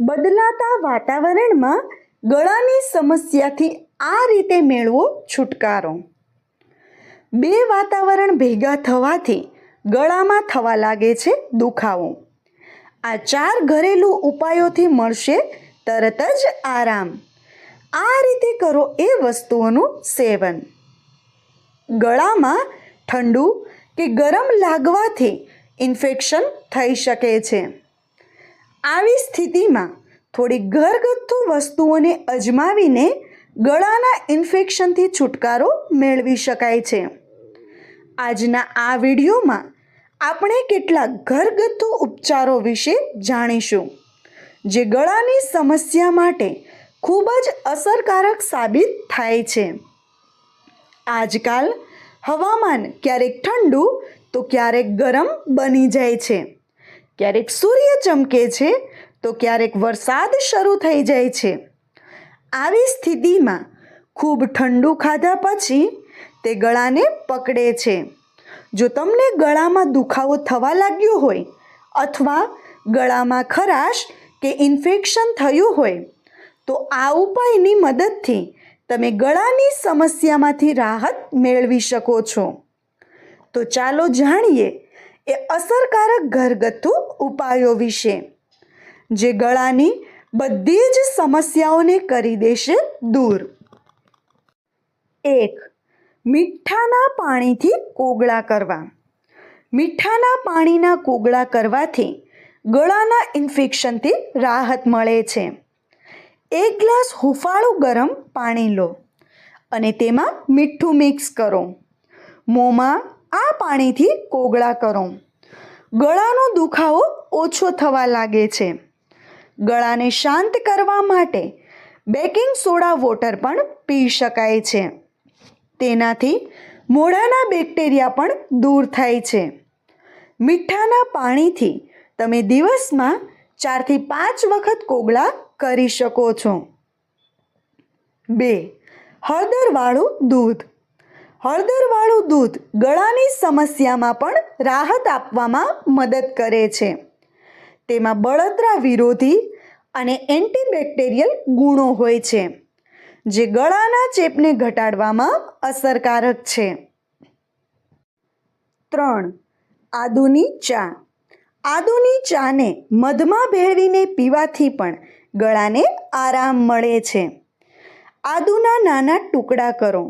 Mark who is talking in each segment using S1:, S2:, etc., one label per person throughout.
S1: બદલાતા વાતાવરણમાં ગળાની સમસ્યાથી આ રીતે મેળવો છુટકારો. બે વાતાવરણ ભેગા થવાથી ગળામાં થવા લાગે છે દુખાવો. આ ચાર ઘરેલું ઉપાયોથી મળશે તરત જ આરામ. આ રીતે કરો એ વસ્તુઓનું સેવન. ગળામાં ઠંડુ કે ગરમ લાગવાથી ઇન્ફેક્શન થઈ શકે છે. આવી સ્થિતિમાં થોડી ઘરગથ્થુ વસ્તુઓને અજમાવીને ગળાના ઇન્ફેક્શનથી છુટકારો મેળવી શકાય છે. આજના આ વિડીયોમાં આપણે કેટલાક ઘરગથ્થુ ઉપચારો વિશે જાણીશું, જે ગળાની સમસ્યા માટે ખૂબ જ અસરકારક સાબિત થાય છે. આજકાલ હવામાન ક્યારેક ઠંડુ તો ક્યારેક ગરમ બની જાય છે. ક્યારેક સૂર્ય ચમકે છે, તો ક્યારેક વરસાદ શરૂ થઈ જાય છે. આવી સ્થિતિમાં ખૂબ ઠંડુ ખાધા પછી તે ગળાને પકડે છે. જો તમને ગળામાં દુખાવો થવા લાગ્યો હોય અથવા ગળામાં ખરાશ કે ઇન્ફેક્શન થયું હોય, તો આ ઉપાયની મદદથી તમે ગળાની સમસ્યામાંથી રાહત મેળવી શકો છો. તો ચાલો જાણીએ એ અસરકારક ઘરગથ્થુ ઉપાયો વિશે, જે ગળાની બધી જ સમસ્યાઓને કરી દેશે દૂર. એક, મીઠાના પાણીથી કોગળા કરવા. મીઠાના પાણીના કોગળા કરવાથી ગળાના ઇન્ફેક્શનથી રાહત મળે છે. એક ગ્લાસ હુફાળું ગરમ પાણી લો અને તેમાં મીઠું મિક્સ કરો. મોંમાં આ પાણીથી કોગળા કરો. ગળાનો દુખાવો ઓછો થવા લાગે છે. ગળાને શાંત કરવા માટે બેકિંગ સોડા વોટર પણ પી શકાય છે. તેનાથી મોઢાના બેક્ટેરિયા પણ દૂર થાય છે. મીઠાના પાણીથી તમે દિવસમાં ચારથી પાંચ વખત કોગળા કરી શકો છો. બે. હળદરવાળું દૂધ. હળદરવાળું દૂધ ગળાની સમસ્યામાં પણ રાહત આપવામાં મદદ કરે છે. તેમાં બળતરા વિરોધી અને એન્ટીબેક્ટેરિયલ ગુણો હોય છે, જે ગળાના ચેપને ઘટાડવામાં અસરકારક છે. ત્રણ, આદુની ચા. આદુની ચાને મધમાં ભેળવીને પીવાથી પણ ગળાને આરામ મળે છે. આદુના નાના ટુકડા કરો.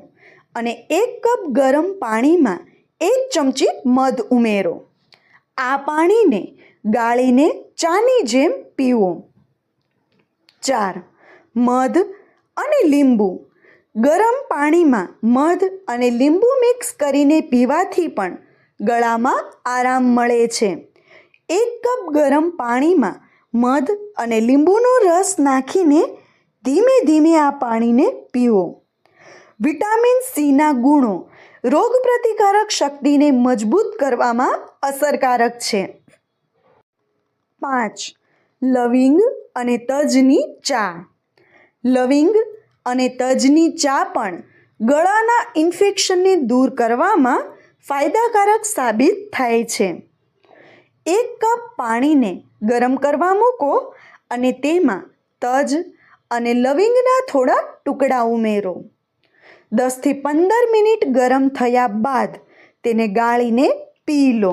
S1: અને એક કપ ગરમ પાણીમાં એક ચમચી મધ ઉમેરો. આ પાણીને ગાળીને ચાની જેમ પીવો. ચાર, મધ અને લીંબુ. ગરમ પાણીમાં મધ અને લીંબુ મિક્સ કરીને પીવાથી પણ ગળામાં આરામ મળે છે. એક કપ ગરમ પાણીમાં મધ અને લીંબુનો રસ નાખીને ધીમે ધીમે આ પાણીને પીવો. વિટામિન સીના ગુણો રોગપ્રતિકારક શક્તિને મજબૂત કરવામાં અસરકારક છે. પાંચ, લવિંગ અને તજની ચા. લવિંગ અને તજની ચા પણ ગળાના ઇન્ફેક્શનને દૂર કરવામાં ફાયદાકારક સાબિત થાય છે. એક કપ પાણીને ગરમ કરવા મૂકો અને તેમાં તજ અને લવિંગના થોડા ટુકડા ઉમેરો. દસથી પંદર મિનિટ ગરમ થયા બાદ તેને ગાળીને પી લો.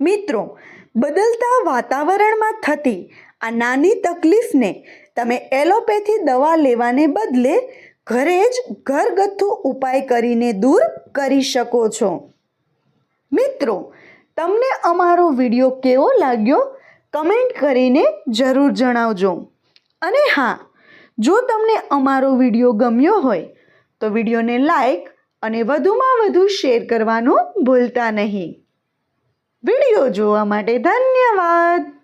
S1: મિત્રો, બદલતા વાતાવરણમાં થતી આ નાની તકલીફને તમે એલોપેથી દવા લેવાને બદલે ઘરે જ ઘરગથ્થુ ઉપાય કરીને દૂર કરી શકો છો. મિત્રો, તમને અમારો વીડિયો કેવો લાગ્યો? કમેન્ટ કરીને જરૂર જણાવજો. અને હા, જો તમને અમારો વીડિયો ગમ્યો હોય તો વિડીયોને લાઈક અને વધુમાં વધુ શેર કરવાનું ભૂલતા નહીં. વીડિયો જોવા માટે ધન્યવાદ.